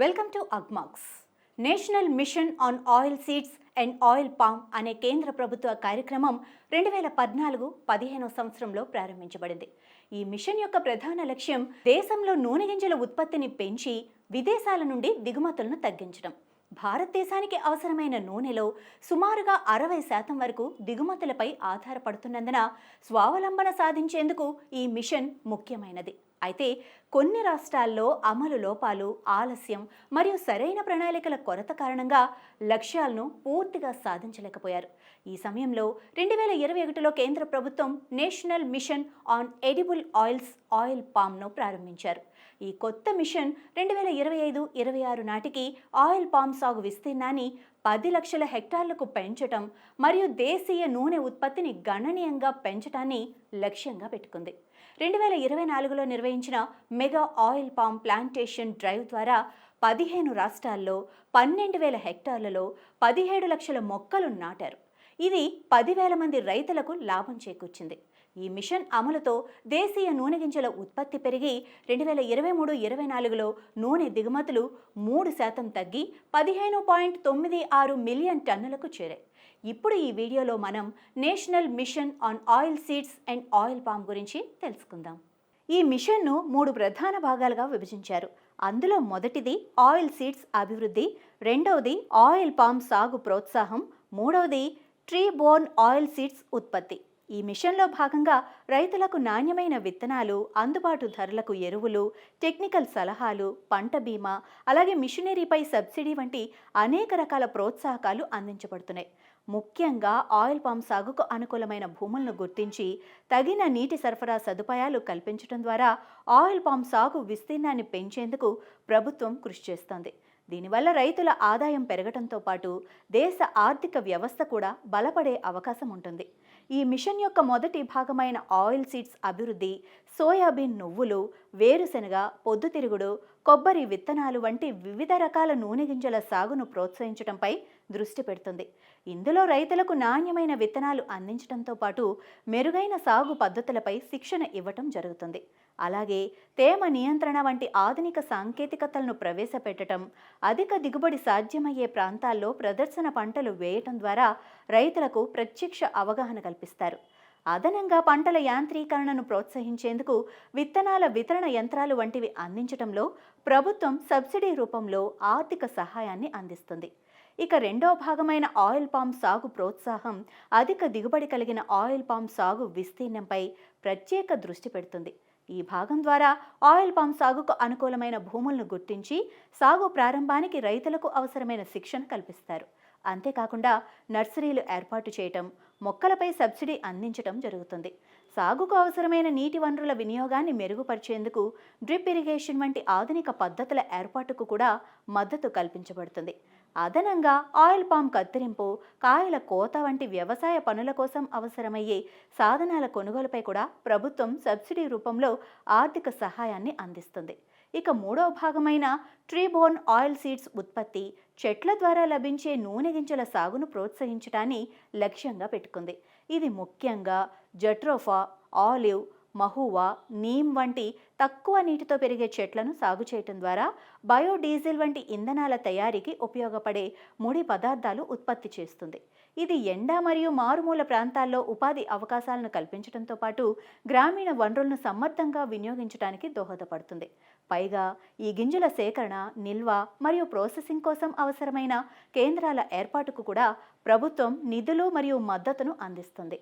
Welcome to Agmax. National mission on oil seeds and oil palm అనే కేంద్ర ప్రభుత్వ కార్యక్రమం రెండు వేల పద్నాలుగు పదిహేనవ సంవత్సరంలో ప్రారంభించబడింది. ఈ మిషన్ యొక్క ప్రధాన లక్ష్యం దేశంలో నూనె గింజల ఉత్పత్తిని పెంచి విదేశాల నుండి దిగుమతులను తగ్గించడం. భారతదేశానికి అవసరమైన నూనెలో సుమారుగా అరవై శాతం వరకు దిగుమతులపై ఆధారపడుతున్నందున స్వావలంబన సాధించేందుకు ఈ మిషన్ ముఖ్యమైనది. అయితే కొన్ని రాష్ట్రాల్లో అమలు లోపాలు ఆలస్యం మరియు సరైన ప్రణాళికల కొరత కారణంగా లక్ష్యాలను పూర్తిగా సాధించలేకపోయారు. ఈ సమయంలో రెండు వేల ఇరవై ఒకటిలో కేంద్ర ప్రభుత్వం national mission on edible oils oil పామ్ను ప్రారంభించారు. ఈ కొత్త మిషన్ రెండు వేల ఇరవై ఐదు ఇరవై ఆరు నాటికి ఆయిల్ పామ్ సాగు విస్తీర్ణాన్ని పది లక్షల హెక్టార్లకు పెంచటం మరియు దేశీయ నూనె ఉత్పత్తిని గణనీయంగా పెంచటాన్ని లక్ష్యంగా పెట్టుకుంది. రెండు వేల ఇరవై నాలుగులో నిర్వహించిన mega oil palm plantation drive ద్వారా పదిహేను రాష్ట్రాల్లో పన్నెండు వేల హెక్టార్లలో పదిహేడు లక్షల మొక్కలు నాటారు. ఇది పదివేల మంది రైతులకు లాభం చేకూర్చింది. ఈ మిషన్ అమలుతో దేశీయ నూనె గింజల ఉత్పత్తి పెరిగి రెండు వేల ఇరవై మూడు ఇరవై నాలుగులో నూనె దిగుమతులు మూడు శాతం తగ్గి పదిహేను పాయింట్ తొమ్మిది ఆరు మిలియన్ టన్నులకు చేరాయి. ఇప్పుడు ఈ వీడియోలో మనం national mission on oil seeds and oil palm గురించి తెలుసుకుందాం. ఈ మిషన్ను మూడు ప్రధాన భాగాలుగా విభజించారు. అందులో మొదటిది ఆయిల్ సీడ్స్ అభివృద్ధి రెండవది ఆయిల్ పామ్ సాగు ప్రోత్సాహం మూడవది ట్రీ బోర్న్ ఆయిల్ సీడ్స్ ఉత్పత్తి. ఈ మిషన్లో భాగంగా రైతులకు నాణ్యమైన విత్తనాలు అందుబాటు ధరలకు ఎరువులు టెక్నికల్ సలహాలు పంట బీమా అలాగే మిషనరీపై సబ్సిడీ వంటి అనేక రకాల ప్రోత్సాహకాలు అందించబడుతున్నాయి. ముఖ్యంగా ఆయిల్ పామ్ సాగుకు అనుకూలమైన భూములను గుర్తించి తగిన నీటి సరఫరా సదుపాయాలు కల్పించడం ద్వారా ఆయిల్ పామ్ సాగు విస్తీర్ణాన్ని పెంచేందుకు ప్రభుత్వం కృషి చేస్తోంది. దీనివల్ల రైతుల ఆదాయం పెరగడంతో పాటు దేశ ఆర్థిక వ్యవస్థ కూడా బలపడే అవకాశం ఉంటుంది. ఈ మిషన్ యొక్క మొదటి భాగమైన ఆయిల్ సీడ్స్ అభివృద్ధి సోయాబీన్ నువ్వులు వేరుశెనగ పొద్దుతిరుగుడు కొబ్బరి విత్తనాలు వంటి వివిధ రకాల నూనె గింజల సాగును ప్రోత్సహించడంపై దృష్టి పెడుతుంది. ఇందులో రైతులకు నాణ్యమైన విత్తనాలు అందించడంతో పాటు మెరుగైన సాగు పద్ధతులపై శిక్షణ ఇవ్వటం జరుగుతుంది. అలాగే తేమ నియంత్రణ వంటి ఆధునిక సాంకేతికతలను ప్రవేశపెట్టడం అధిక దిగుబడి సాధ్యమయ్యే ప్రాంతాల్లో ప్రదర్శన పంటలు వేయటం ద్వారా రైతులకు ప్రత్యక్ష అవగాహన కల్పిస్తారు. అదనంగా పంటల యాంత్రీకరణను ప్రోత్సహించేందుకు విత్తనాల వితరణ యంత్రాలు వంటివి అందించడంలో ప్రభుత్వం సబ్సిడీ రూపంలో ఆర్థిక సహాయాన్ని అందిస్తుంది. ఇక రెండో భాగమైన ఆయిల్ పామ్ సాగు ప్రోత్సాహం అధిక దిగుబడి కలిగిన ఆయిల్ పామ్ సాగు విస్తీర్ణంపై ప్రత్యేక దృష్టి పెడుతుంది. ఈ భాగం ద్వారా ఆయిల్ పామ్ సాగుకు అనుకూలమైన భూములను గుర్తించి సాగు ప్రారంభానికి రైతులకు అవసరమైన శిక్షణ కల్పిస్తారు. అంతేకాకుండా నర్సరీలు ఏర్పాటు చేయటం మొక్కలపై సబ్సిడీ అందించటం జరుగుతుంది. సాగుకు అవసరమైన నీటి వనరుల వినియోగాన్ని మెరుగుపరిచేందుకు డ్రిప్ ఇరిగేషన్ వంటి ఆధునిక పద్ధతుల ఏర్పాటుకు కూడా మద్దతు కల్పించబడుతుంది. అదనంగా ఆయిల్ పామ్ కత్తిరింపు కాయల కోత వంటి వ్యవసాయ పనుల కోసం అవసరమయ్యే సాధనాల కొనుగోలుపై కూడా ప్రభుత్వం సబ్సిడీ రూపంలో ఆర్థిక సహాయాన్ని అందిస్తుంది. ఇక మూడవ భాగమైన ట్రీబోర్న్ ఆయిల్ సీడ్స్ ఉత్పత్తి చెట్ల ద్వారా లభించే నూనె గింజల సాగును ప్రోత్సహించడాన్ని లక్ష్యంగా పెట్టుకుంది. ఇది ముఖ్యంగా జట్రోఫా ఆలివ్ మహువా నీమ్ వంటి తక్కువ నీటితో పెరిగే చెట్లను సాగు చేయటం ద్వారా బయోడీజిల్ వంటి ఇంధనాల తయారీకి ఉపయోగపడే ముడి పదార్థాలు ఉత్పత్తి చేస్తుంది. ఇది ఎండ మరియు మారుమూల ప్రాంతాల్లో ఉపాధి అవకాశాలను కల్పించడంతో పాటు గ్రామీణ వనరులను సమర్థంగా వినియోగించడానికి దోహదపడుతుంది. పైగా ఈ గింజల సేకరణ నిల్వ మరియు ప్రాసెసింగ్ కోసం అవసరమైన కేంద్రాల ఏర్పాటుకు కూడా ప్రభుత్వం నిధులు మరియు మద్దతును అందిస్తుంది.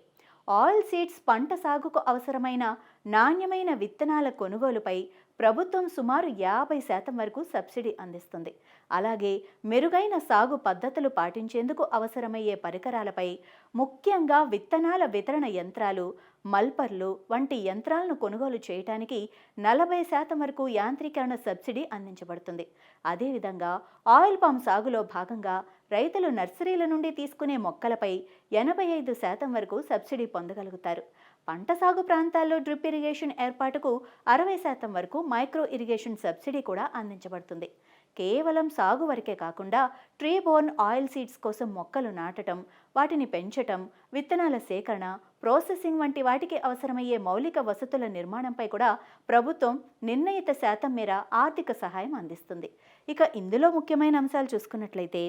ఆయిల్ సీడ్స్ పంట సాగుకు అవసరమైన నాణ్యమైన విత్తనాల కొనుగోలుపై ప్రభుత్వం సుమారు యాభై శాతం వరకు సబ్సిడీ అందిస్తుంది. అలాగే మెరుగైన సాగు పద్ధతులు పాటించేందుకు అవసరమయ్యే పరికరాలపై ముఖ్యంగా విత్తనాల వితరణ యంత్రాలు మల్పర్లు వంటి యంత్రాలను కొనుగోలు చేయటానికి నలభై శాతం వరకు యాంత్రీకరణ సబ్సిడీ అందించబడుతుంది. అదేవిధంగా ఆయిల్ పామ్ సాగులో భాగంగా రైతులు నర్సరీల నుండి తీసుకునే మొక్కలపై ఎనభై ఐదు శాతం వరకు సబ్సిడీ పొందగలుగుతారు. పంట సాగు ప్రాంతాల్లో డ్రిప్ ఇరిగేషన్ ఏర్పాటుకు అరవై శాతం వరకు మైక్రో ఇరిగేషన్ సబ్సిడీ కూడా అందించబడుతుంది. కేవలం సాగు వరకే కాకుండా ట్రీ బోర్న్ ఆయిల్ సీడ్స్ కోసం మొక్కలు నాటటం వాటిని పెంచటం విత్తనాల సేకరణ ప్రాసెసింగ్ వంటి వాటికి అవసరమయ్యే మౌలిక వసతుల నిర్మాణంపై కూడా ప్రభుత్వం నిర్ణయిత శాతం మేర ఆర్థిక సహాయం అందిస్తుంది. ఇక ఇందులో ముఖ్యమైన అంశాలు చూసుకున్నట్లయితే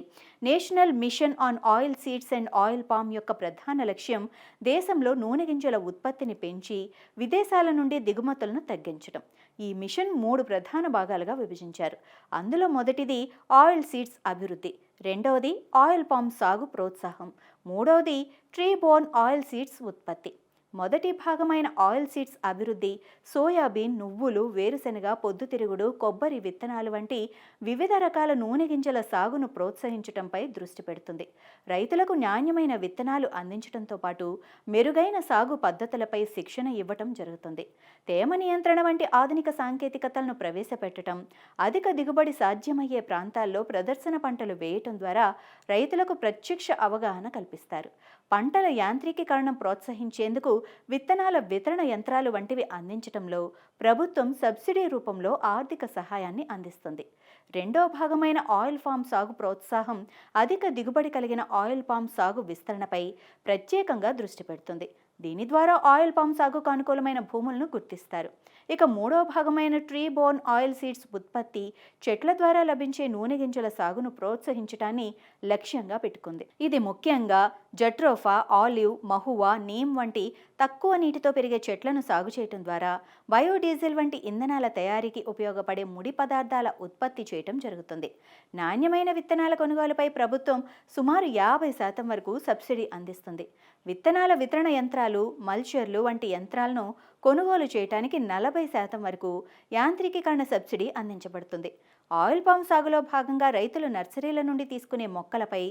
national mission on oil seeds and oil palm యొక్క ప్రధాన లక్ష్యం దేశంలో నూనె గింజల ఉత్పత్తిని పెంచి విదేశాల నుండి దిగుమతులను తగ్గించడం. ఈ మిషన్ మూడు ప్రధాన భాగాలుగా విభజించారు. అందులో మొదటిది ఆయిల్ సీడ్స్ అభివృద్ధి రెండవది ఆయిల్ పామ్ సాగు ప్రోత్సాహం మూడవది ట్రీ బోర్న్ ఆయిల్ సీడ్స్ ఉత్పత్తి. మొదటి భాగమైన ఆయిల్ సీడ్స్ అభివృద్ధి సోయాబీన్ నువ్వులు వేరుశెనగ పొద్దుతిరుగుడు కొబ్బరి విత్తనాలు వంటి వివిధ రకాల నూనె గింజల సాగును ప్రోత్సహించటంపై దృష్టి పెడుతుంది. రైతులకు నాణ్యమైన విత్తనాలు అందించడంతో పాటు మెరుగైన సాగు పద్ధతులపై శిక్షణ ఇవ్వటం జరుగుతుంది. తేమ నియంత్రణ వంటి ఆధునిక సాంకేతికతలను ప్రవేశపెట్టడం అధిక దిగుబడి సాధ్యమయ్యే ప్రాంతాల్లో ప్రదర్శన పంటలు వేయటం ద్వారా రైతులకు ప్రత్యక్ష అవగాహన కల్పిస్తారు. పంటల యాంత్రీకీకరణం ప్రోత్సహించేందుకు విత్తనాల వితరణ యంత్రాలు వంటివి అందించడంలో ప్రభుత్వం సబ్సిడీ రూపంలో ఆర్థిక సహాయాన్ని అందిస్తుంది. రెండో భాగమైన ఆయిల్ ఫామ్ సాగు ప్రోత్సాహం అధిక దిగుబడి కలిగిన ఆయిల్ పామ్ సాగు విస్తరణపై ప్రత్యేకంగా దృష్టి పెడుతుంది. దీని ద్వారా ఆయిల్ పామ్ సాగుకు అనుకూలమైన భూములను గుర్తిస్తారు. ఇక మూడో భాగమైన ట్రీ బోర్న్ ఆయిల్ సీడ్స్ ఉత్పత్తి చెట్ల ద్వారా లభించే నూనె గింజల సాగును ప్రోత్సహించడాన్ని లక్ష్యంగా పెట్టుకుంది. ఇది ముఖ్యంగా జట్రోఫా ఆలివ్ మహువా నీమ్ వంటి తక్కువ నీటితో పెరిగే చెట్లను సాగు చేయటం ద్వారా బయోడీజిల్ వంటి ఇంధనాల తయారీకి ఉపయోగపడే ముడి పదార్థాల ఉత్పత్తి చేయటం జరుగుతుంది. నాణ్యమైన విత్తనాల కొనుగోలుపై ప్రభుత్వం సుమారు యాభై శాతం వరకు సబ్సిడీ అందిస్తుంది. విత్తనాల వితరణ యంత్రాలు యంత్రాలు మల్చర్లు వంటి యంత్రాలను కొనుగోలు చేయడానికి నలభై శాతం వరకు యాంత్రికీకరణ సబ్సిడీ అందించబడుతుంది. ఆయిల్ పామ్ సాగులో భాగంగా రైతులు నర్సరీల నుండి తీసుకునే మొక్కలపై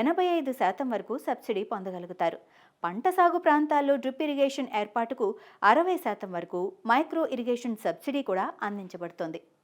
ఎనభై ఐదు శాతం వరకు సబ్సిడీ పొందగలుగుతారు. పంట సాగు ప్రాంతాల్లో డ్రిప్ ఇరిగేషన్ ఏర్పాటుకు అరవై శాతం వరకు మైక్రో ఇరిగేషన్ సబ్సిడీ కూడా అందించబడుతుంది.